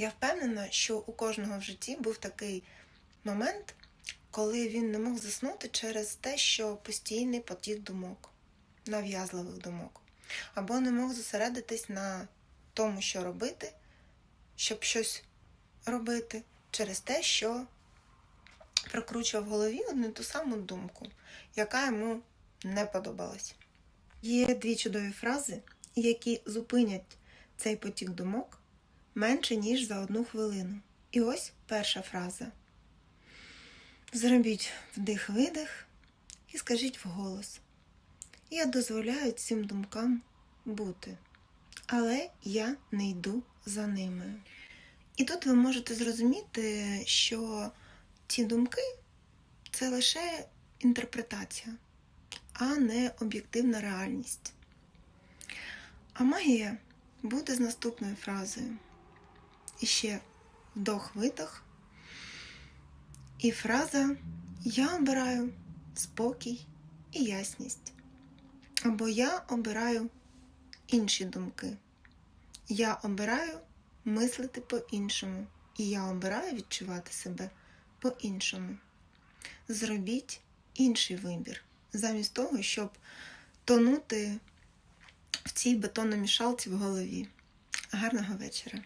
Я впевнена, що у кожного в житті був такий момент, коли він не мог заснути через те, що постійний потік думок, нав'язливих думок, або не мог зосередитись на тому, що робити, щоб щось робити, через те, що прокручував в голові одну ту саму думку, яка йому не подобалась. Є дві чудові фрази, які зупинять цей потік думок менше, ніж за одну хвилину. І ось перша фраза. Зробіть вдих-видих і скажіть вголос. Я дозволяю цим думкам бути, але я не йду за ними. І тут ви можете зрозуміти, що ці думки це лише інтерпретація, а не об'єктивна реальність. А магія буде з наступною фразою. І ще вдох-видох. І фраза Я обираю спокій і ясність. Або я обираю інші думки. Я обираю мислити по-іншому. І я обираю відчувати себе по-іншому. Зробіть інший вибір, замість того, щоб тонути в цій бетономішалці в голові. Гарного вечора!